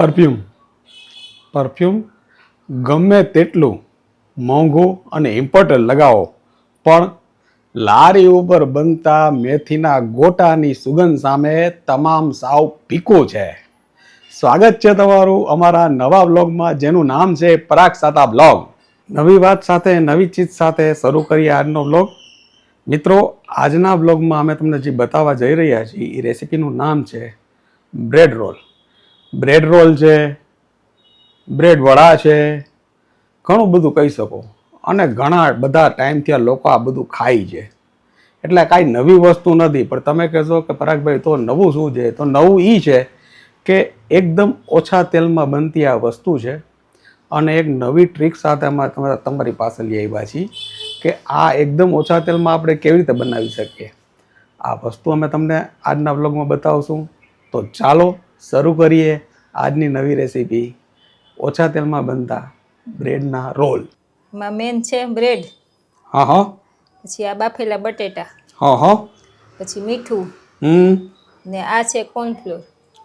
Perfume. Perfume ગમે તેટલું મોંઘું અને ઇમ્પોર્ટન્ટ લગાવો, પણ લારી ઉપર બનતા મેથીના ગોટાની સુગંધ સામે તમામ સાવ પીકું છે. સ્વાગત છે તમારું અમારા નવા બ્લોગમાં જેનું નામ છે પરાગ સાતા બ્લોગ. નવી વાત સાથે, નવી ચીજ સાથે શરૂ કરીએ આજનો બ્લોગ મિત્રો, આજના બ્લોગમાં અમે તમને જે બતાવવા જઈ રહ્યા છીએ, એ રેસીપીનું નામ છે બ્રેડ રોલ. બ્રેડ રોલ છે બ્રેડ વડા છે, ઘણું બધું કહી શકો. અને ઘણા બધા ટાઈમથી આ લોકો આ બધું ખાય છે. એટલે કાંઈ નવી વસ્તુ નથી, પણ તમે કહેશો કે પરાગભાઈ, તો નવું શું છે? તો નવું એ છે કે એકદમ ઓછા તેલમાં બનતી આ વસ્તુ છે. અને એક નવી ટ્રીક સાથે અમે તમારા પાસે લઈ આવ્યા છીએ કે આ એકદમ ઓછા તેલમાં આપણે કેવી રીતે બનાવી શકીએ. આ વસ્તુ અમે તમને આજના બ્લોગમાં બતાવશું. તો ચાલો શરૂ કરીએ આજની નવી રેસીપી. ઓછા તેલમાં બનતા બ્રેડના રોલ. માં મેન છે બ્રેડ. હા હા. પછી આ બાફેલા બટેટા. હા હા. પછી મીઠું. હમ. ને આ છે કોર્નફ્લોર.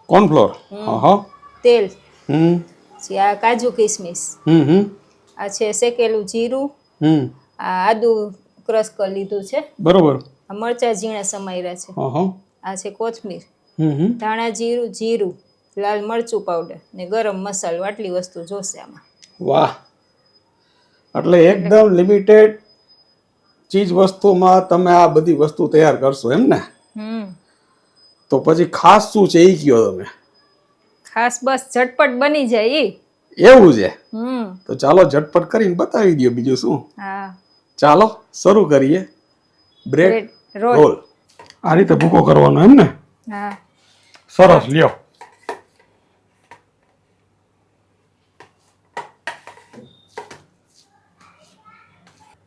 કોર્નફ્લોર. હા હા. તેલ. હમ. પછી આ કાજુ કિસમિસ. હમ હમ. આ છે શેકેલું જીરું. હમ. આ આદુ ક્રશ કરી લીધું છે. બરોબર. આ મરચાં ઝીણા સમાર્યા છે. હા હા. આ છે કોથમીર. ધાણા જીરું જીરું લાલ મરચું પાવડર ને ગરમ મસાલો આટલી વસ્તુ જોશે આમાં. વાહ. એટલે એકદમ લિમિટેડ ચીજ વસ્તુમાં તમે આ બધી વસ્તુ તૈયાર કરશો એમ ને? તો પછી ખાસ શું છે એ કયો તમે? ખાસ બસ ઝટપટ બની જાય ઈ. એવું છે? તો ચાલો ઝટપટ કરીને બતાવી દો બીજું શું? ચાલો શરૂ કરીએ. Bread roll. આ રીતે ભૂકો કરવાનો એમ ને? હા. સરસ લ્યો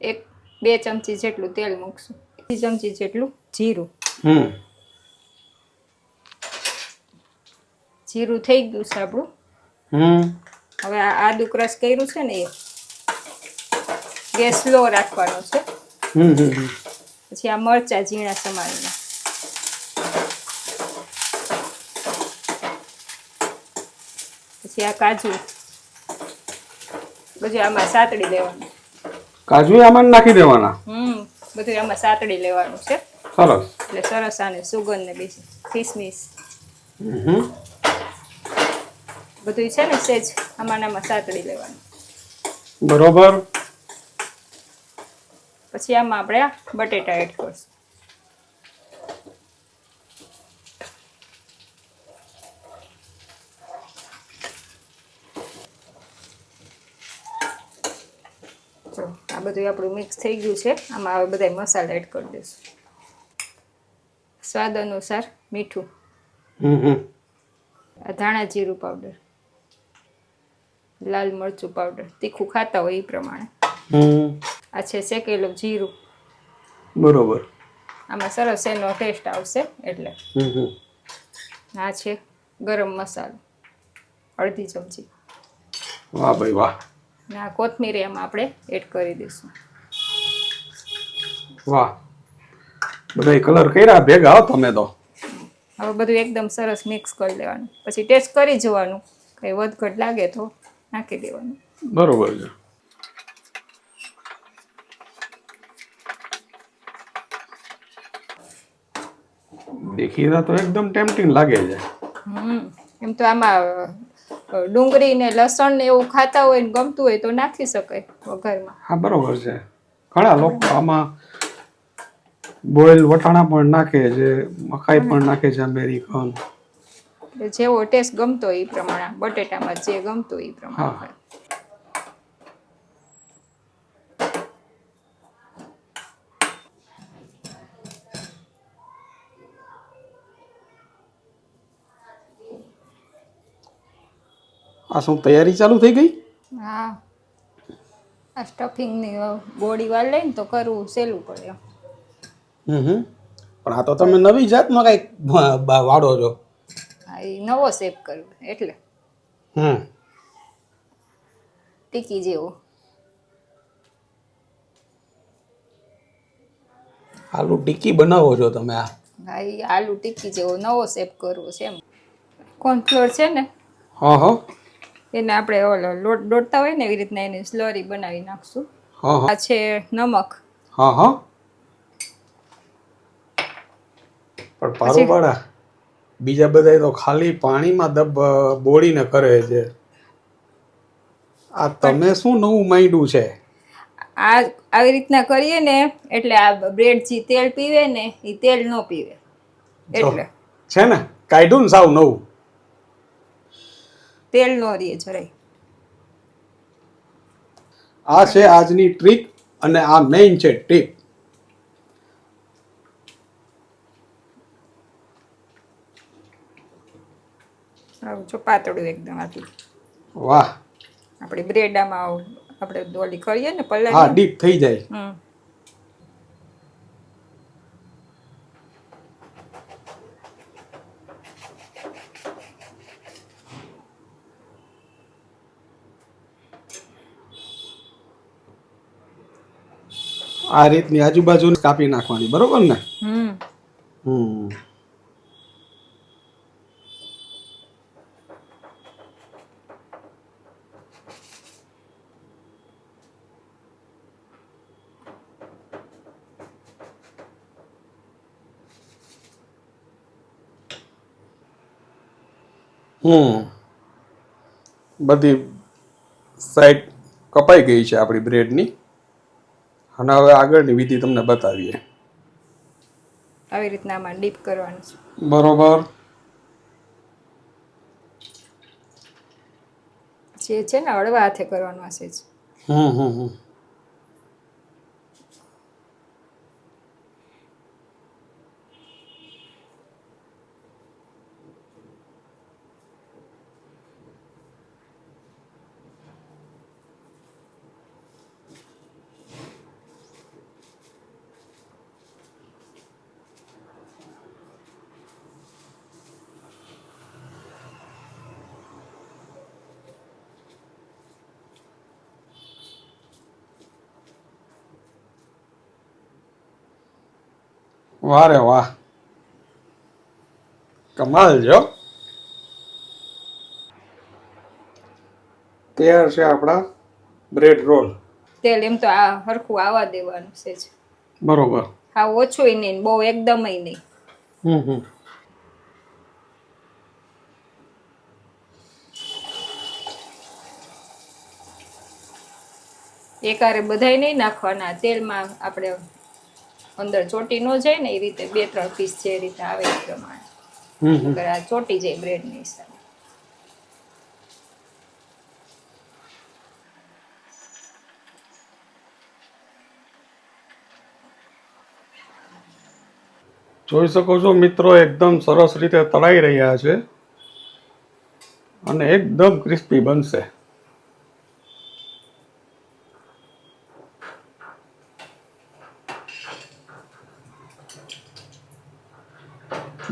એક બે ચમચી જેટલું તેલ મૂકશું. બે ચમચી જેટલું જીરું. હમ. જીરું થઈ ગયું છે આપણું. હમ. હવે આ આદુ ક્રશ કર્યું છે ને એ. ગેસ સ્લો રાખવાનો છે. હમ હમ. પછી આ મરચાં ઝીણા સમારીને. પછી આ કાજુ. બધું આમાં સાતડી લેવાનું કાજુ આમાં નાખી દેવાના? હમ બધું આમાં સાતડી લેવાનું છે. સરસ. એટલે સરસ આને સુગંધ ને બીજી કિસમિસ બધું છે ને સેજ આમાં આમાં સાતડી લેવાનું. બરોબર. પછી આમાં આપણે આ બટેટા એડ કરશું જો આ બધું આપણું મિક્સ થઈ ગયું છે. આમાં હવે બધા મસાલા એડ કરી દઈશું. સ્વાદ અનુસાર મીઠું. આ ધાણા જીરું પાવડર લાલ મરચું પાવડર તીખું ખાતા હોય એ પ્રમાણે. આ છે શેકેલું જીરું. બરોબર. આમાં સરસ એનો ટેસ્ટ આવશે એટલે. આ છે ગરમ મસાલો. અડધી ચમચી. વાહ ભાઈ વાહ. ને આ કોથમીરી એમાં આપણે એડ કરી દઈશું. વાહ. બધા કલર કર્યા ભેગા હો તમે તો. હવે બધું એકદમ સરસ મિક્સ કરી લેવાનું. પછી ટેસ્ટ કરી જોવાનું. કંઈ વધઘટ લાગે તો નાખી દેવાનું. બરોબર છે. દેખીતા તો એકદમ ટેમ્પટિંગ લાગે છે. હમ. એમ તો આમાં ડુંગળી ને લસણ ને એવું ખાતા હોય ને ગમતું હોય તો નાખી શકાય વઘારમાં. હા બરોબર છે. ઘણા લોકો આમાં બોઇલ વટાણા પણ નાખે છે મકાઈ પણ નાખે છે અમેરિકન. જેવો ટેસ્ટ ગમતો એ પ્રમાણે બટેટામાં જે ગમતો એ પ્રમાણે આ શું તૈયારી ચાલુ થઈ ગઈ? હા. આ સ્ટફિંગની બોડી વાળ લઈને તો કરવું સહેલું પડે. હમ હમ. પણ આ તો તમે નવી જાતમાં કંઈક વાળો છો. હા એ નવો શેપ કર્યો એટલે. હમ. ટીકી જેવો. આલુ ટીકી બનાવો છો તમે આ. હા એ આલુ ટીકી જેવો નવો શેપ કરવો છે એમ. કોર્નફ્લોર છે ને? હા હા. એને આપણે ઓલો લોટ દોડતા હોય ને એવી રીતના એની સ્લરી બનાવી નાખશું. આ છે નમક. હા હા. પણ પારુવાળા બીજા બધા તો ખાલી પાણીમાં દબ બોળીને કરે છે. આ તમે શું નવું માંડ્યું છે? આ આવી રીતના કરીએ ને એટલે આ બ્રેડ જે તેલ પીવે ને એ તેલ ન પીવે. એટલે. છે ને? કાઢ્યું ને સાવ નવું. તેલ ન રહે જરાય. આ છે આજની ટ્રીક અને આ મેઇન છે ટીપ આવું જો પાતળું એકદમ આટલું. વાહ. આપણે બ્રેડ આમાં આપણે દોલી કરીએ ને હા ડીપ થઈ જાય. હમ. આ રીતની આજુબાજુ કાપી નાખવાની બરોબર ને? હમ. બધી સાઈડ કપાઈ ગઈ છે આપણી બ્રેડની. અને હવે આગળની વિધિ તમને બતાવીએ. આવી રીતના આમાં ડીપ કરવાનું છે. બરોબર. જે છે ને હળવા હાથે કરવાનું હશે હમ હમ હમ. વાહ રે વાહ. કમાલ છે હો. તૈયાર છે આપણા બ્રેડ રોલ તેલ એમ તો આ હરખું આવવા દેવાનું છે જ. બરોબર. હા ઓછું નહીં બહુ એકદમ નહીં. હમ હમ. એકારે બધાય નહીં નાખવાના તેલમાં આપણે અંદર ચોટી ન જાય ને એ રીતે બે ત્રણ પીસ જે રીતે આવે એ પ્રમાણે. આ ચોટી જાય બ્રેડની હિસાબે. જોઈ શકો છો મિત્રો એકદમ સરસ રીતે તળાઈ રહ્યા છે. અને એકદમ ક્રિસ્પી બનશે.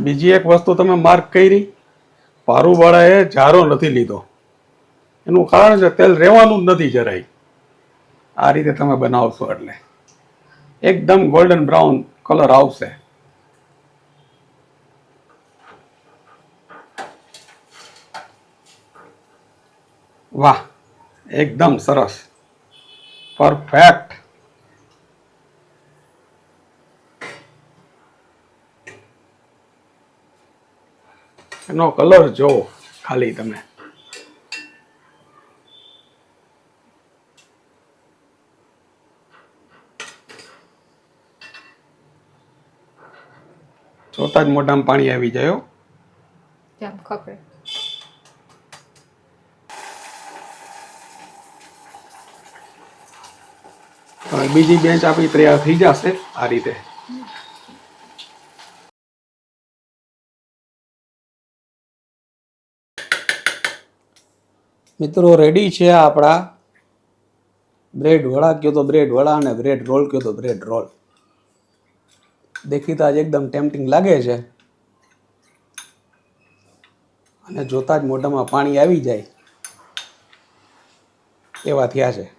બીજી એક વસ્તુ તમે માર્ક કરી, પારુવાળાએ જારો નથી લીધો. એનું કારણ છે તેલ રહેવાનું જ નથી જરાય. આ રીતે તમે બનાવશો એટલે. એકદમ ગોલ્ડન બ્રાઉન કલર આવશે. વાહ, એકદમ સરસ. પરફેક્ટ એનો કલર જો ખાલી તમે. જોતા જ મોઢામાં પાણી આવી જાય હવે બીજી બેન્ચ આપણી તૈયાર થઈ જશે આ રીતે. મિત્રો રેડી છે આપણા બ્રેડ વડા? કયો તો બ્રેડ વડા અને બ્રેડ રોલ કહ્યો તો બ્રેડ રોલ દેખીતા જ એકદમ ટેમ્પટિંગ લાગે છે. અને જોતા જ મોઢામાં પાણી આવી જાય. એવા થયા છે.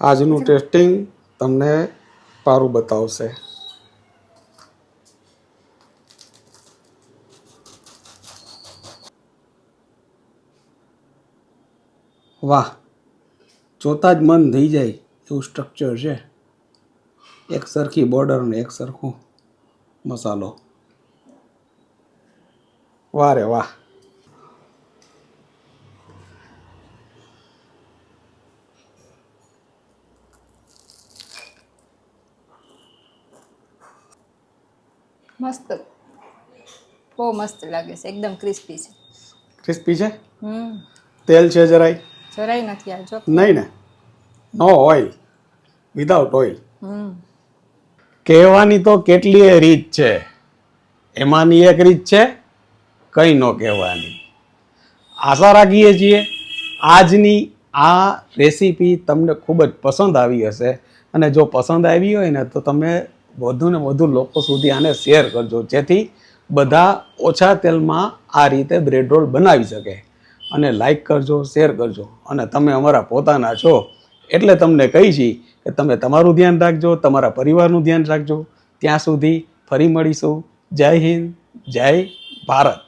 આજનું ટેસ્ટિંગ તમને પારું બતાવશે. વાહ જોતા જ મન થઈ જાય એવું સ્ટ્રક્ચર છે. એક સરખી બોર્ડર ને એક સરખું મસાલો. વાહ રે વાહ. મસ્ત. બહુ મસ્ત લાગે છે એકદમ ક્રિસ્પી છે. ક્રિસ્પી છે? હમ. તેલ છે જરાય? જરાય નથી આ જો. નહીં ને. નો ઓઇલ વિધાઉટ ઓઇલ કહેવાની તો કેટલીય રીત છે. એમાંની એક રીત છે કંઈ ન કહેવાની. આશા રાખીએ છીએ આજની આ રેસીપી તમને ખૂબ જ પસંદ આવી હશે. અને જો પસંદ આવી હોય ને તો તમે વધુ ને વધુ લોકો સુધી આને શેર કરજો જેથી બધા ઓછા તેલમાં આ રીતે બ્રેડ રોલ બનાવી શકે. અને લાઈક કરજો શેર કરજો. અને તમે અમારા પોતાના છો એટલે તમને કહી છીએ કે તમે તમારું ધ્યાન રાખજો, તમારા પરિવારનું ધ્યાન રાખજો. ત્યાં સુધી ફરી મળીશું. જય હિન્દ, જય ભારત.